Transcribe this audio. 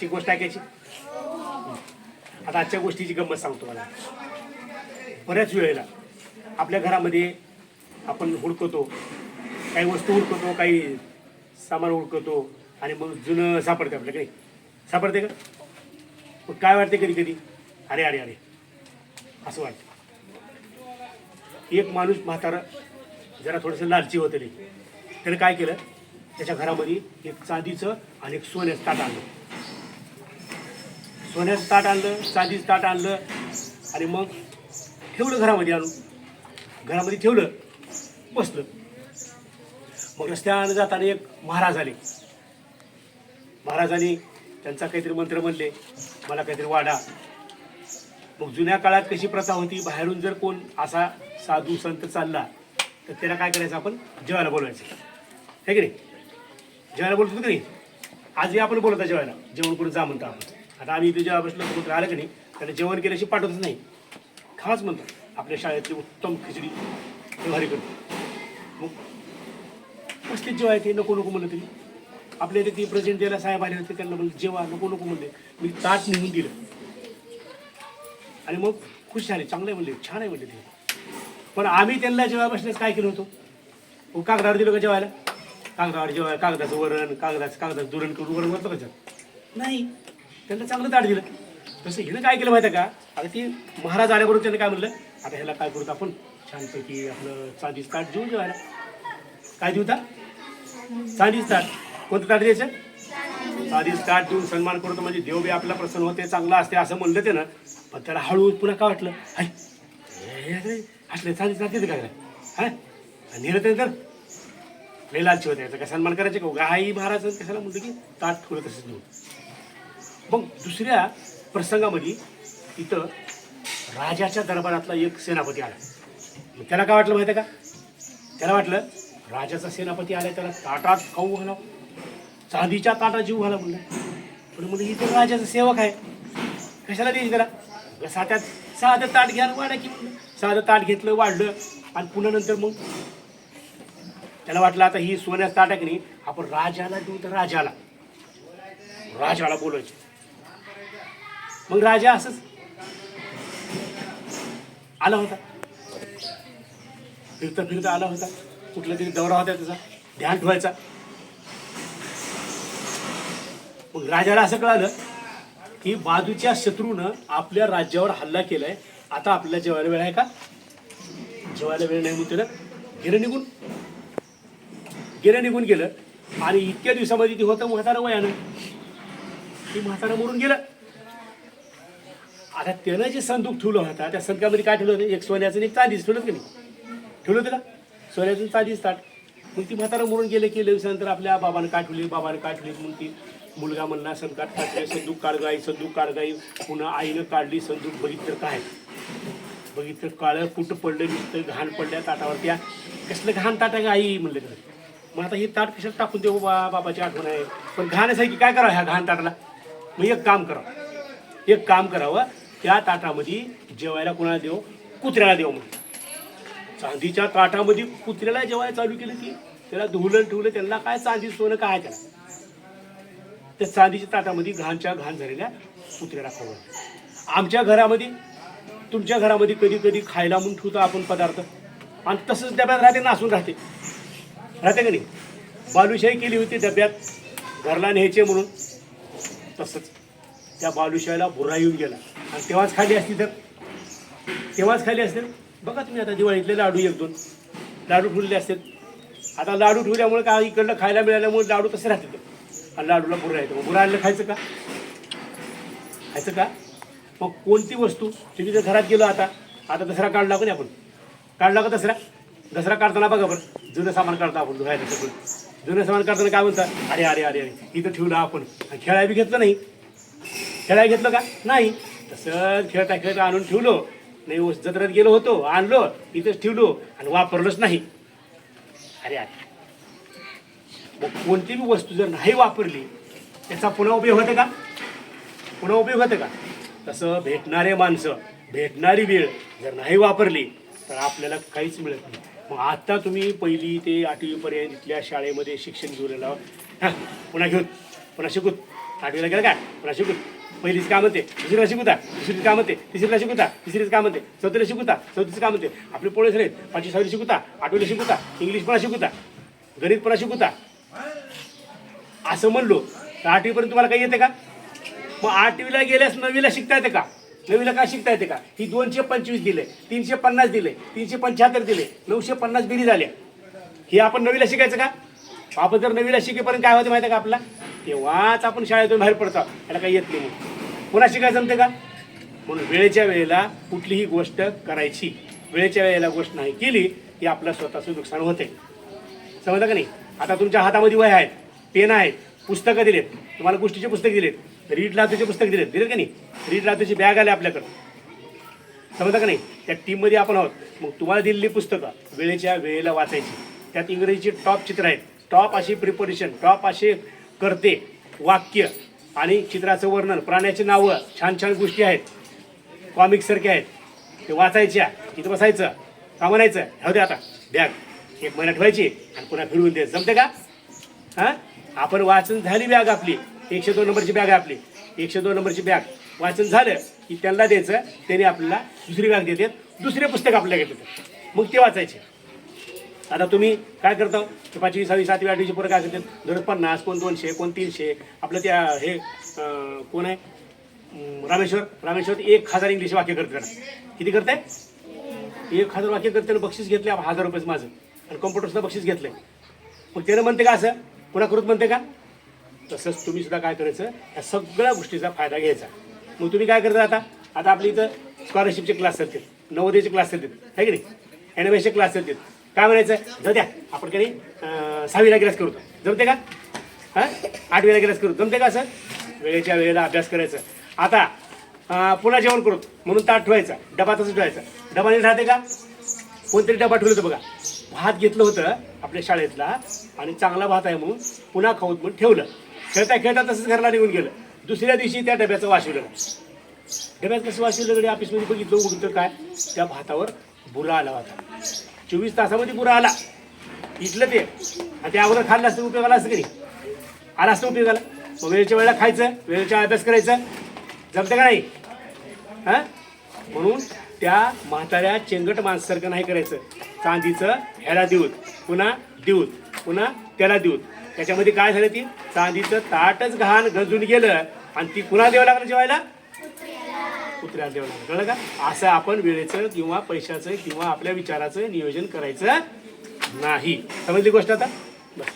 आजची गोष्ट ऐकायची? आता आजच्या गोष्टीची गंमत सांगतो मला बऱ्याच वेळेला आपल्या घरामध्ये आपण हुडकतो काही वस्तू हुडकतो काही सामान हुडकतो आणि मग जुनं सापडते आपल्या काही सापडते का? मग काय वाटते कधी कधी? अरे अरे अरे. असं वाटतं. एक माणूस म्हातारा जरा थोडंसं लालची होतं त्याने त्यानं काय केलं? त्याच्या घरामध्ये एक चांदीचं आणि एक सोन्याचं ताट आणलं. सोन्याचं ताट आणलं चांदीचं ताट आणलं आणि मग ठेवलं घरामध्ये आणून. घरामध्ये ठेवलं बसलं. मग रस्त्यानं जाताना एक महाराज आले. महाराजांनी त्यांचा काहीतरी मंत्र म्हणले मला काहीतरी वाडा मग जुन्या काळात कशी प्रथा होती? बाहेरून जर कोण असा साधू संत चालला तर त्याला काय करायचं आपण? जेवायला बोलवायचं. हे की नाही? जेवायला बोलतो की नाही? आजही आपण बोलतो जेवायला. जेवण करून जा म्हणतो आपण. आता आम्ही इथे जेव्हा बसलो कुठं आलं की नाही त्याला जेवण केल्याशी पाठवतच नाही. खास म्हणतो आपल्या शाळेतली उत्तम खिचडी व्यवहारी करतो. मग कसली जेव्हा ते? नको नको म्हणलं तरी आपल्या इथे ती प्रेझेंट द्यायला साहेब आले होते त्यांना म्हणलं जेव्हा नको नको म्हणले. मी ताट निघून दिलं. आणि मग खुश झाले चांगलं आहे म्हणले छान आहे म्हणले ते. पण आम्ही त्यांना जेव्हा बसल्यास काय केलं होतं? हो, कागदावर दिलं का जेवायला? कागदावर जेवाय कागदाचं वरण कागदाचं कागदाचं दुरण करून वरण वरतं का नाही. त्यांना चांगलं ताट दिलं. तसं हिनं काय केलं माहिती आहे का? आता ती महाराज आल्याबरोबर त्यांनी काय म्हणलं? आता ह्याला काय करू आपण? छानपैकी आपलं चांदीच ताट देऊ जेवायला काय देऊ ताट? चांदीच ताट. कोणतं ताट द्यायचं? चांदीच ताट देऊन सन्मान करतो म्हणजे देव बी आपला प्रसन्न होते चांगला असते असं म्हणलं ते ना पण त्याला हळू पुन्हा काय वाटलं? हाय. हे अरे, असले चांदीच ताट देते काय हा नेलं ते तर? लय लालची होते. याचा काय सन्मान करायचे का? गाई महाराज. कशाला म्हणतो की ताट ठेवलं तसंच देऊ मग दुसऱ्या प्रसंगामध्ये इथं राजाच्या दरबारातला एक सेनापती आला. मग त्याला काय वाटलं माहिती आहे का? त्याला वाटलं राजाचा सेनापती आला त्याला ताटात खाऊ घाला चांदीच्या ताटात जीव घाला म्हणलं. पण म्हणजे इथे राजाचा सेवक आहे. कशाला द्यायची त्याला? साध्यात साधं ताट घ्या वाढा की म्हणलं. साधं ताट घेतलं वाढलं. आणि पुन्हा नंतर मग त्याला वाटलं आता ही सोन्याचं ताट आहे की नाही आपण राजाला देऊ तर राजाला. राजाला बोलायचं मग राजा असंच आला होता. फिरता फिरता आला होता. कुठला तरी दौरा होता त्याचा. ध्यान ठेवायचा. मग राजाला असं कळालं की बाजूच्या शत्रूनं आपल्या राज्यावर हल्ला केलाय. आता आपल्याला जेवायला वेळ आहे का? जेवायला वेळ नाही म्हणून त्यानं गेलं निघून. गेलं निघून गेलं. आणि इतक्या दिवसामध्ये ते होतं म्हातारं वयानं. ती म्हातारं मरून गेलं. आता त्यानं जे संदूक ठेवलं होता त्या संदकामध्ये काय ठेवलं होतं? एक सोन्याचं आणि एक चांदीच ठेवलं की नाही? ठेवलं होतं का? सोन्याचं चांदीच ताट. मग ती म्हातारं मरून गेले की दिवसानंतर आपल्या बाबानं काय ठेवली? बाबानं काय ठेवली? मग ती मुलगा म्हणला संकाट काढले संदूक काढगाई संदूक काढगाई पुन्हा आईनं काढली संदूक. बघितलं काय? बघितलं काळं कुठं पडलं नुसतं घाण पडल्या ताटावर त्या कसलं घाण ताट आहे का आई म्हणलं तर. मग आता ही ताट कशात टाकून देऊ बा बाबाची आठवण आहे. पण घाण असं की काय करावं ह्या घाण ताटाला? मग एक काम करावं. एक काम करावं. त्या ताटामध्ये जेवायला कोणाला देव कुत्र्याला देव म्हणून चांदीच्या ताटामध्ये कुत्र्याला जेवायला चालू केलं की त्याला धुवलं ठेवलं त्यांना काय चांदी सोनं काय त्याला? त्या चांदीच्या ताटामध्ये घाणच्या घाण झालेल्या कुत्र्याला खाऊ आमच्या घरामध्ये तुमच्या घरामध्ये कधी कधी खायला म्हणून ठेवतो आपण पदार्थ. आणि तसंच डब्यात राहते नासून राहते. राहते का नाही? बालुशाही केली होती डब्यात घरला न्यायचे म्हणून. तसंच त्या बालुशाहीला बुरा येऊन गेला. आणि तेव्हाच खाली असतील तर? तेव्हाच खाली असतील? बघा तुम्ही आता दिवाळीतले लाडू एक दोन. लाडू ठेवलेले असतील. आता लाडू ठेवल्यामुळे का इकडलं खायला मिळाल्यामुळे लाडू तसे राहतील आणि लाडूला बुरा येतो मग बुरा आणलं खायचं का? खायचं का? मग कोणती वस्तू? तुम्ही जर घरात गेलो आता आता दसरा काढला का नाही आपण. काढला का दसरा? दसरा काढताना बघा बरं. जुनं सामान काढतो आपण धुवायला सगळं. जुनं सामान काढताना काय म्हणतात? अरे अरे अरे अरे इथं ठेवलं आपण. आणि खेळायला बी घेतलं नाही. खेळायला घेतलं का? नाही. तसं खेळता खेळता आणून ठेवलो. नाही जत्रात गेलो होतो आणलो इथंच ठेवलो आणि वापरलोच नाही. अरे अरे. मग कोणती बी वस्तू जर नाही वापरली त्याचा पुन्हा उपयोग होतो का? पुन्हा उपयोग होतो का? तसं भेटणारे माणसं भेटणारी वेळ जर नाही वापरली तर आपल्याला काहीच मिळत नाही. मग आता तुम्ही पहिली ते आठवीपर्यंत इथल्या शाळेमध्ये शिक्षण घेऊन पुन्हा घेऊन पुन्हा शिकूत आठवीला गेला काय? पुन्हा शिकूत पहिलीच काय म्हणते दुसरीला शिकवता दुसरीच काय म्हणते तिसरीला शिकवता तिसरीच काय म्हणते चौथीला शिकवता चौथीच काय म्हणते आपले पोळे आहेत पाचवी सहावी शिकवता आठवीला शिकवता इंग्लिश पण शिकवता गणित पण शिकवता. असं म्हणलो. तर आठवीपर्यंत तुम्हाला काही येते का? मग आठवीला गेल्यास नववीला शिकता येते का? नवीला काय शिकता येते का? ही दोनशे पंचवीस दिले तीनशे पन्नास दिले तीनशे पंच्याहत्तर दिले नऊशे पन्नास बिरी झाल्या. हे आपण नवीला शिकायचं का? आपण जर नवीला शिकेपर्यंत काय होते माहिती आहे का आपला तेव्हाच आपण शाळेतून बाहेर पडतो. याला काही येत नाही पुन्हा शिकायचं जमते का? म्हणून वेळेच्या वेळेला कुठलीही गोष्ट करायची वेळेच्या वेळेला गोष्ट नाही केली की आपलं स्वतःचं नुकसान होते समजलं का नाही? आता तुमच्या हातामध्ये वय आहेत पेन आहेत पुस्तकं दिलेत. तुम्हाला गोष्टीचे पुस्तक दिलेत रीड लातूचे पुस्तक दिलेत. दिलेत का नाही? रीड लातूची बॅग आली आपल्याकडं. समजलं का नाही? त्या टीममध्ये आपण आहोत. मग तुम्हाला दिलेली पुस्तकं वेळेच्या वेळेला वाचायची. त्यात इंग्रजीची टॉप चित्र आहेत. टॉप अशी प्रिपरेशन टॉप असे करते वाक्य आणि चित्राचं वर्णन. प्राण्याची नावं छान छान गोष्टी आहेत. कॉमिक्ससारखे आहेत. ते वाचायच्या इथं बसायचं का म्हणायचं राहू दे आता. बॅग एक महिना ठेवायची आणि पुन्हा फिरवून द्यायचं जमते का? हां? आपण वाचन झाली बॅग आपली. एकशे दोन नंबरची बॅग आहे आपली. एकशे दोन नंबरची बॅग वाचन झालं की त्यांना द्यायचं. त्याने आपल्याला दुसरी बॅग देतात दुसरे पुस्तक आपल्याला घेतात. मग ते वाचायचे. आता तुम्ही काय करता? ते पाचवी सहावी सातवी आठवीची पोरं काय करतात? दर पन्नास कोण दोनशे कोण तीनशे. आपलं त्या हे कोण आहे? रामेश्वर. रामेश्वर एक हजार इंग्लिश वाक्य करते किती करते एक हजार वाक्य करते बक्षीस घेतले हजार रुपयेच माझं. आणि कॉम्प्युटरचं बक्षीस घेतलंय. मग त्यानं म्हणते का असं? पुन्हा म्हणते का? तसंच तुम्ही सुद्धा काय करायचं? या सगळ्या गोष्टीचा फायदा घ्यायचा. मग तुम्ही काय करता आता? आता आपल्या इथं स्कॉलरशिपचे क्लास चालतील. नवोदयचे क्लास चालतील. आहे की नाही? एन एम क्लास चालतील. काय म्हणायचं जाऊ द्या. आपण काही सहावीला गिरास करू जमते का? हां? आठवीला गिरास करू. जमते का असं? वेळेच्या वेळेला अभ्यास करायचं. आता पुन्हा जेवण करू. म्हणून ताट ठेवायचा. डबा तसं ठेवायचा. डबा नीट राहते का? कोणतरी डबा ठेवलं होतं बघा. भात घेतलं होतं आपल्या शाळेतला आणि चांगला भात आहे म्हणून पुन्हा खाऊत म्हणून ठेवलं. खेळता खेळता तसंच घरला निघून गेलं. दुसऱ्या दिवशी त्या डब्याचं वाशिवलं डब्यात कसं वाशिवलं तरी ऑफिसमध्ये बघितलं उघडतं काय? त्या भातावर बुरा आला होता. चोवीस तासामध्ये पुरा आला. इथलं ते. आणि त्या अगोदर खाल्लं असतं उपयोगाला असतं की नाही? आला असतं उपयोगाला. मग वेळेच्या वेळेला खायचं वेळेच्या अभ्यास करायचं. जमतं का नाही? हां? म्हणून त्या म्हाताऱ्या चेंगट माणसासारखं नाही करायचं. चांदीचं ह्याला देऊत पुन्हा देऊत पुन्हा त्याला देऊत त्याच्यामध्ये काय झालं ती? चांदीचं ताटच घाण गंजून गेलं आणि ती पुन्हा द्यावं लागलं जेवायला. कुत्र्याला द्यावं लागलं कळलं का? असं आपण वेळेचं किंवा पैशाचं किंवा आपल्या विचाराचं नियोजन करायचं नाही. समजली गोष्ट आता? बस.